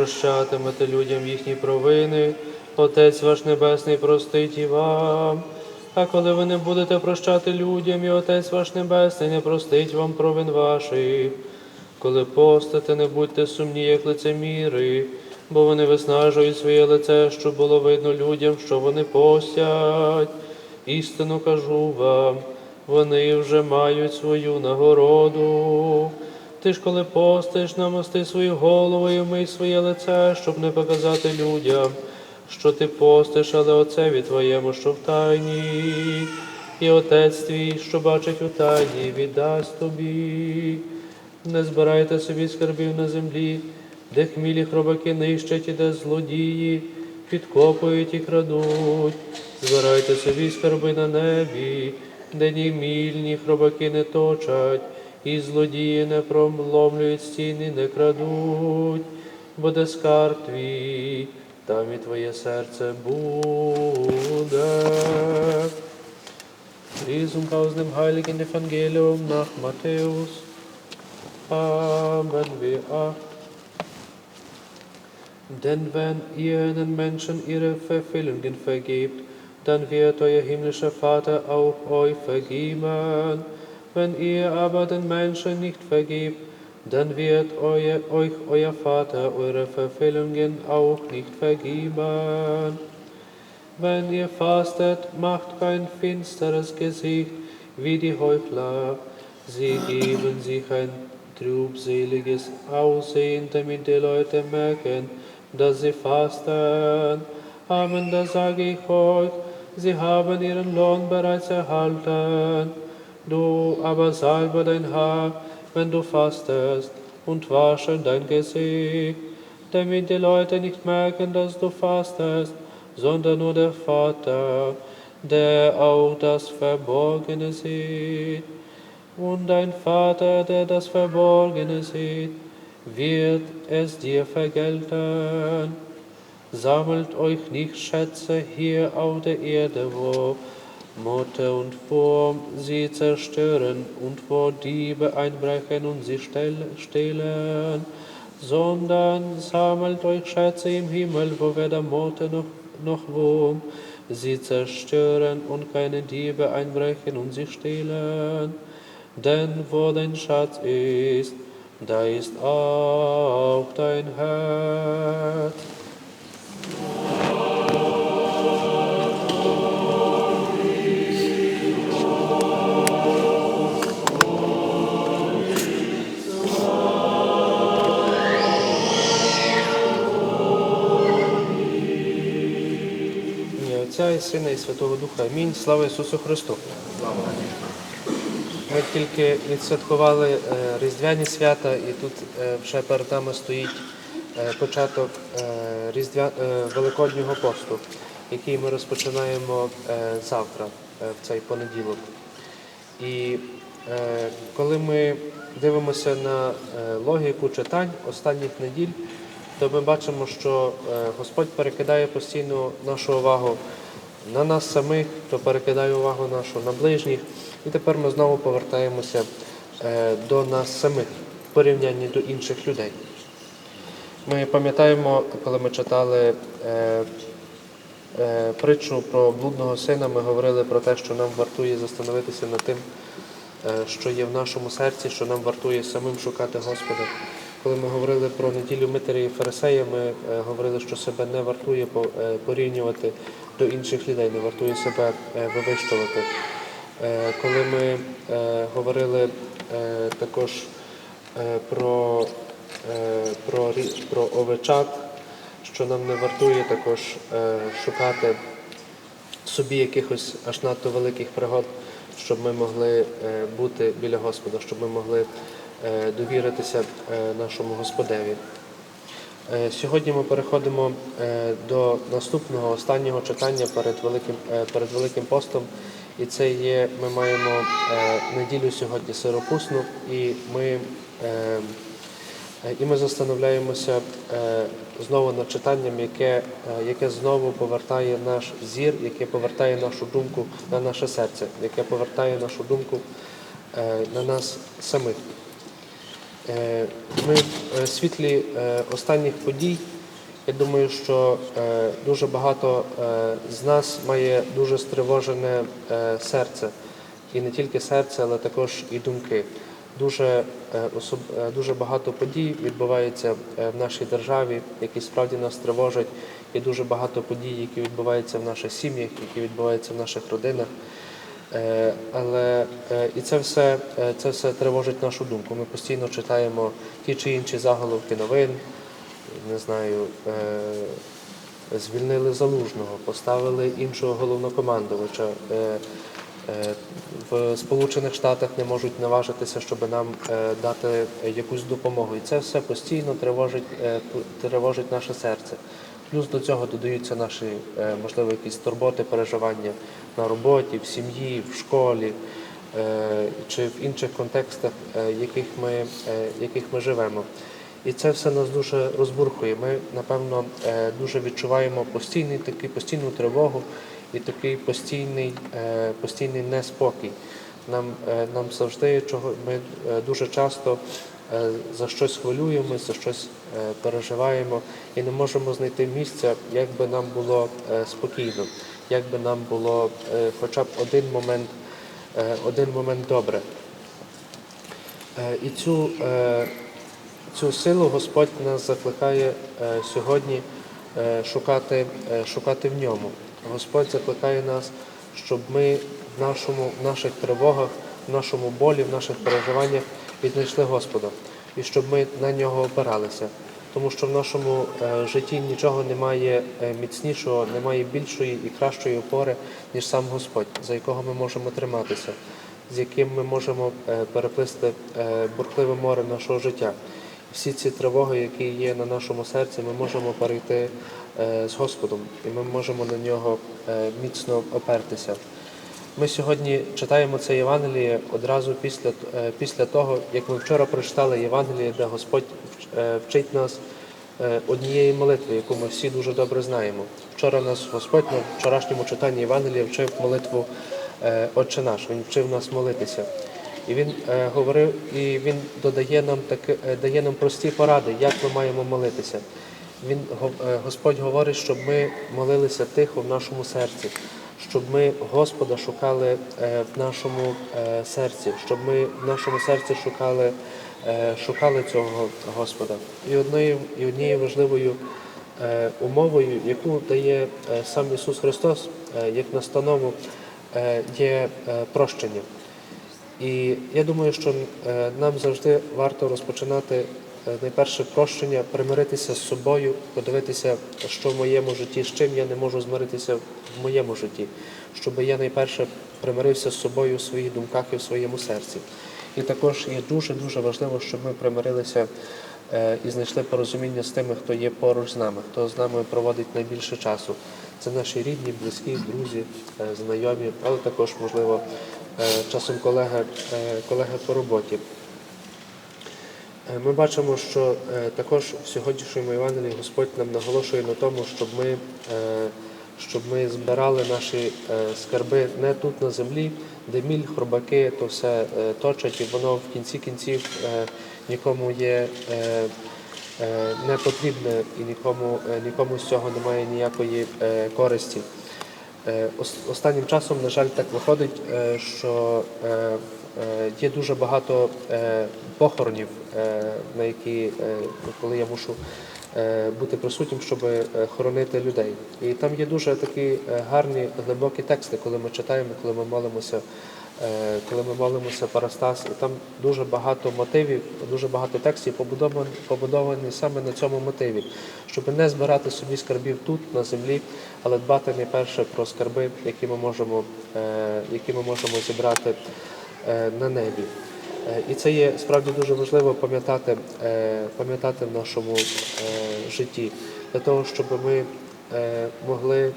прощатимете людям їхні провини, Отець ваш Небесний простить і вам. А коли ви не будете прощати людям, і Отець ваш Небесний не простить вам провин ваших. Коли постите, не будьте сумні, як лицеміри, бо вони виснажують своє лице, щоб було видно людям, що вони постять. Істину кажу вам, вони вже мають свою нагороду. Ти ж, коли постиш, намасти свою голову і вмий своє лице, щоб не показати людям, що ти постиш, але отцеві твоєму, що в тайні, і отець твій, що бачить у тайні, віддасть тобі. Не збирайте собі скарбів на землі, де хмілі хробаки нищать і де злодії підкопують і крадуть. Збирайте собі скарби на небі, де ні мільні хробаки не точать, і злодії не промломлюють стіни, не крадуть, бо де скарб твій, там і твоє серце буде. Lesung aus dem heiligen Evangelium nach Matthäus. Amen. Wir acht. Denn wenn ihr den Menschen ihre Verfehlungen vergebt, dann wird euer himmlischer Vater auch euch vergeben. Wenn ihr aber den Menschen nicht vergebt, dann wird euer, euch euer Vater eure Verfehlungen auch nicht vergeben. Wenn ihr fastet, macht kein finsteres Gesicht wie die Heuchler. Sie geben sich ein trübseliges Aussehen, damit die Leute merken, dass sie fasten. Amen, da sage ich euch, sie haben ihren Lohn bereits erhalten. Du aber salbe dein Haar, wenn du fastest, und wasche dein Gesicht, damit die Leute nicht merken, dass du fastest, sondern nur der Vater, der auch das Verborgene sieht. Und dein Vater, der das Verborgene sieht, wird es dir vergelten. Sammelt euch nicht Schätze hier auf der Erde, wo Motte und Wurm sie zerstören und wo Diebe einbrechen und sie stehlen, sondern sammelt euch Schätze im Himmel, wo weder Motte noch, noch Wurm sie zerstören und keine Diebe einbrechen und sie stehlen. Denn wo dein Schatz ist, da ist auch dein Herz. Сина і Святого Духа. Амінь. Слава Ісусу Христу. Ми тільки відсвяткували е, Різдвяні свята, і тут е, вже перед нами стоїть е, початок Різдвя... Великоднього посту, який ми розпочинаємо завтра, в цей понеділок. І коли ми дивимося на логіку читань останніх неділь, то ми бачимо, що Господь перекидає постійно нашу увагу на нас самих, то перекидає увагу нашу на ближніх. І тепер ми знову повертаємося е, до нас самих в порівнянні до інших людей. Ми пам'ятаємо, коли ми читали е, е, притчу про блудного сина, ми говорили про те, що нам вартує застановитися над тим, що є в нашому серці, що нам вартує самим шукати Господа. Коли ми говорили про неділю Митаря і Фарисея, ми е, говорили, що себе не вартує е, порівнювати до інших людей, не вартує себе е, вивищувати. Коли ми говорили також про, про, про овечат, що нам не вартує також шукати собі якихось аж надто великих пригод, щоб ми могли бути біля Господа, щоб ми могли довіритися е, нашому Господеві. Е, Сьогодні ми переходимо е, до наступного останнього читання перед Великим, е, перед Великим постом, І це є, ми маємо е, неділю сьогодні сиропусну, і ми, е, е, і ми застановляємося е, знову над читанням, яке, е, яке знову повертає наш зір, яке повертає нашу думку на наше серце, яке повертає нашу думку е, на нас самих. Е, Ми в е, світлі е, останніх подій. Я думаю, що дуже багато з нас має дуже стривожене серце, і не тільки серце, але також і думки. Дуже, дуже багато подій відбувається в нашій державі, які справді нас тривожать. Є дуже багато подій, які відбуваються в наших сім'ях, які відбуваються в наших родинах. Е, Але е, і це все, е, це все тривожить нашу думку. Ми постійно читаємо ті чи інші заголовки новин, не знаю, звільнили залужного, поставили іншого головнокомандувача. В Сполучених Штатах не можуть наважитися, щоб нам дати якусь допомогу. І це все постійно тривожить, тривожить наше серце. Плюс до цього додаються наші, е, можливо, якісь турботи, переживання на роботі, в сім'ї, в школі е, чи в інших контекстах, е, яких ми, яких ми живемо. І це все нас дуже розбурхує. Ми, напевно, дуже відчуваємо постійний такий, постійну тривогу і такий постійний, постійний неспокій. Нам, нам завжди чого ми дуже часто за щось хвилюємося, за щось е, переживаємо і не можемо знайти місця, як би нам було е, спокійно, як би нам було е, хоча б один момент, е, один момент добре. Е, І цю, е, цю силу Господь нас закликає е, сьогодні е, шукати, е, шукати в ньому. Господь закликає нас, щоб ми в, нашому, в наших тривогах, в нашому болі, в наших переживаннях віднайшли Господа і щоб ми на нього опиралися. Тому що в нашому е, житті нічого немає е, міцнішого, немає більшої і кращої опори, ніж сам Господь, за якого ми можемо триматися з яким ми можемо е, переплисти бурхливе море нашого життя. Всі ці тривоги, які є на нашому серці, ми можемо перейти з Господом, і ми можемо на нього міцно опертися. Ми сьогодні читаємо це Євангеліє одразу після, е, після того, як ми вчора прочитали Євангеліє, де Господь е, вчить нас е, однієї молитви, яку ми всі дуже добре знаємо. Вчора нас Господь на вчорашньому читанні Євангелія вчив молитву Отче наш, Він вчив нас молитися. І він говорив, і він додає нам таки, е, дає нам прості поради, як ми маємо молитися. Він го- Господь говорить, щоб ми молилися тихо в нашому серці, щоб ми Господа шукали е, в нашому е, серці, щоб ми в нашому серці шукали, е, шукали цього Господа. І однією, і однією важливою умовою, яку дає сам Ісус Христос, як настанову, є прощення. І я думаю, що нам завжди варто розпочинати найперше прощення, примиритися з собою, подивитися, що в моєму житті, з чим я не можу змиритися в моєму житті, щоб я найперше примирився з собою в своїх думках і в своєму серці. І також є дуже-дуже важливо, щоб ми примирилися е, і знайшли порозуміння з тими, хто є поруч з нами, хто з нами проводить найбільше часу. Це наші рідні, близькі, друзі, е, знайомі, але також, можливо, е, часом колеги, е, колеги по роботі. Е, Ми бачимо, що е, також в сьогоднішньому Євангелії Господь нам наголошує на тому, щоб ми, е, щоб ми збирали наші скарби не тут на землі, де міль, хробаки, то все точать, і воно в кінці кінців нікому є не потрібне і нікому, нікому з цього немає ніякої користі. Останнім часом, на жаль, так виходить, що є дуже багато е, похоронів, е, на які, е, коли я мушу е, бути присутнім, щоб е, хоронити людей. І там є дуже такі е, гарні глибокі тексти, коли ми читаємо, коли ми молимося. е, Коли ми молимося Парастас, і там дуже багато мотивів, дуже багато текстів побудовані, побудовані саме на цьому мотиві, щоб не збирати собі скарбів тут, на землі, але дбати найперше про скарби, які ми можемо, е, які ми можемо зібрати е, на небі. Е, І це є справді дуже важливо пам'ятати, е, пам'ятати в нашому е, житті, для того, щоб ми е, могли е,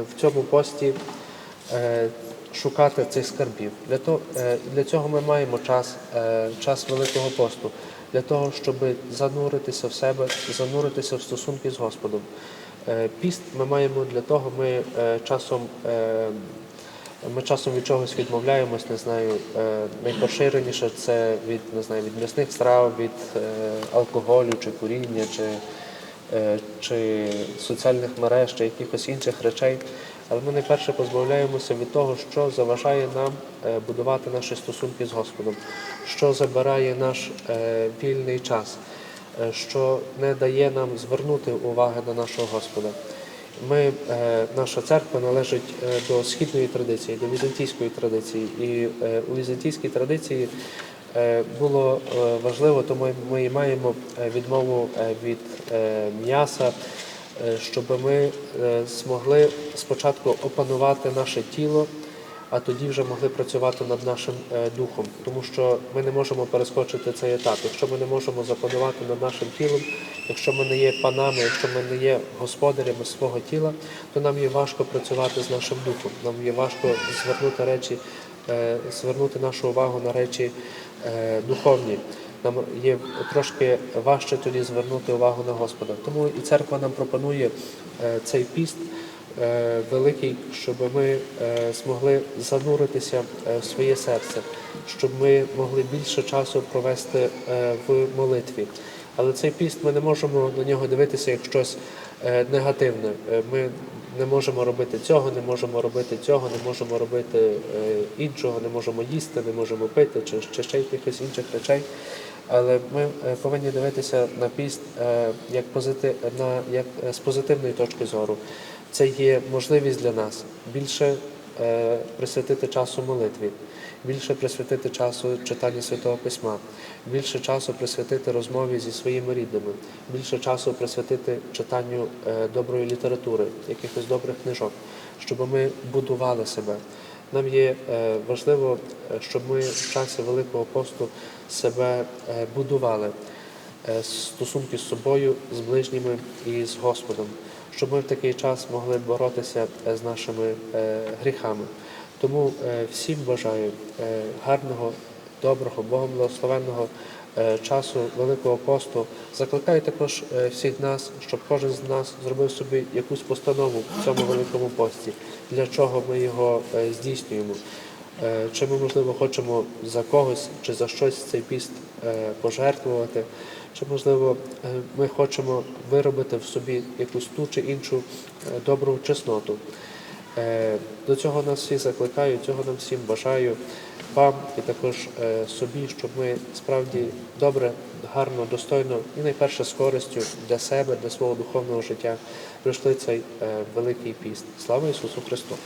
в цьому пості е, шукати цих скарбів. Для, того, е, для цього ми маємо час, е, час Великого посту, для того, щоб зануритися в себе, зануритися в стосунки з Господом. Е, Піст ми маємо для того, ми е, часом. Ми часом від чогось відмовляємось, не знаю. е, Найпоширеніше це від не знаю, від м'ясних страв, від е, алкоголю чи куріння, чи, е, чи соціальних мереж, чи якихось інших речей. Але ми найперше позбавляємося від того, що заважає нам будувати наші стосунки з Господом, що забирає наш вільний час, що не дає нам звернути уваги на нашого Господа. Ми, е, наша церква належить е, до східної традиції, до візантійської традиції. І е, у візантійській традиції було важливо, тому ми маємо відмову від м'яса, щоб ми змогли спочатку опанувати наше тіло, а тоді вже могли працювати над нашим е, духом, тому що ми не можемо перескочити цей етап. Якщо ми не можемо запанувати над нашим тілом, якщо ми не є панами, якщо ми не є господарями свого тіла, то нам є важко працювати з нашим духом. Нам є важко звернути речі, е, звернути нашу увагу на речі е, духовні. Нам є трошки важче тоді звернути увагу на Господа. Тому і церква нам пропонує цей піст великий, щоб ми е, змогли зануритися е, в своє серце, щоб ми могли більше часу провести е, в молитві. Але цей піст ми не можемо на нього дивитися як щось е, негативне. Е, Ми не можемо робити цього, не можемо робити цього, не можемо робити е, іншого, не можемо їсти, не можемо пити чи, чи ще якихось інших речей. Але ми е, повинні дивитися на піст е, як позити... на як е, з позитивної точки зору. Це є можливість для нас більше е, присвятити часу молитві, більше присвятити часу читанню Святого Письма, більше часу присвятити розмові зі своїми рідними, більше часу присвятити читанню е, доброї літератури, якихось добрих книжок, щоб ми будували себе. Нам є е, важливо, щоб ми в часі Великого посту себе будували стосунки з собою, з ближніми і з Господом, щоб ми в такий час могли боротися е, з нашими е, гріхами. Тому е, всім бажаю гарного, доброго, Богом благословенного часу Великого посту. Закликаю також всіх нас, щоб кожен з нас зробив собі якусь постанову в цьому великому пості, для чого ми його здійснюємо. Чи ми, можливо, хочемо за когось чи за щось цей піст пожертвувати, чи, можливо, е, ми хочемо виробити в собі якусь ту чи іншу е, добру чесноту. Е, До цього нас всі закликаю, цього нам всім бажаю вам і також собі, щоб ми справді добре, гарно, достойно і найперше з користю для себе, для свого духовного життя пройшли цей великий піст. Слава Ісусу Христу!